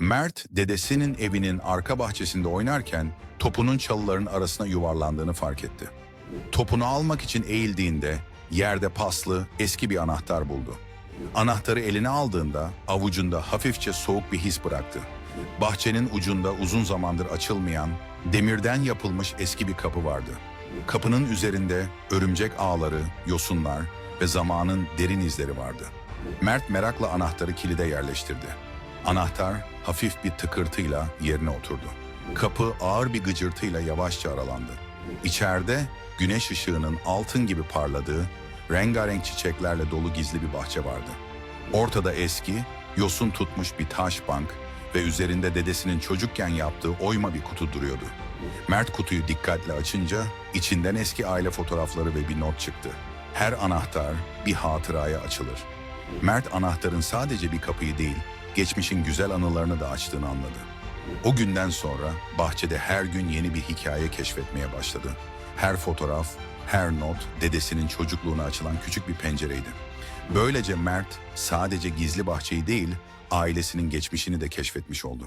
Mert, dedesinin evinin arka bahçesinde oynarken topunun çalıların arasına yuvarlandığını fark etti. Topunu almak için eğildiğinde yerde paslı eski bir anahtar buldu. Anahtarı eline aldığında avucunda hafifçe soğuk bir his bıraktı. Bahçenin ucunda uzun zamandır açılmayan, demirden yapılmış eski bir kapı vardı. Kapının üzerinde örümcek ağları, yosunlar ve zamanın derin izleri vardı. Mert merakla anahtarı kilide yerleştirdi. Anahtar hafif bir tıkırtıyla yerine oturdu. Kapı ağır bir gıcırtıyla yavaşça aralandı. İçeride güneş ışığının altın gibi parladığı, rengarenk çiçeklerle dolu gizli bir bahçe vardı. Ortada eski, yosun tutmuş bir taş bank ve üzerinde dedesinin çocukken yaptığı oyma bir kutu duruyordu. Mert kutuyu dikkatle açınca içinden eski aile fotoğrafları ve bir not çıktı. Her anahtar bir hatıraya açılır. Mert anahtarın sadece bir kapıyı değil, geçmişin güzel anılarını da açtığını anladı. O günden sonra bahçede her gün yeni bir hikaye keşfetmeye başladı. Her fotoğraf, her not dedesinin çocukluğuna açılan küçük bir pencereydi. Böylece Mert sadece gizli bahçeyi değil, ailesinin geçmişini de keşfetmiş oldu.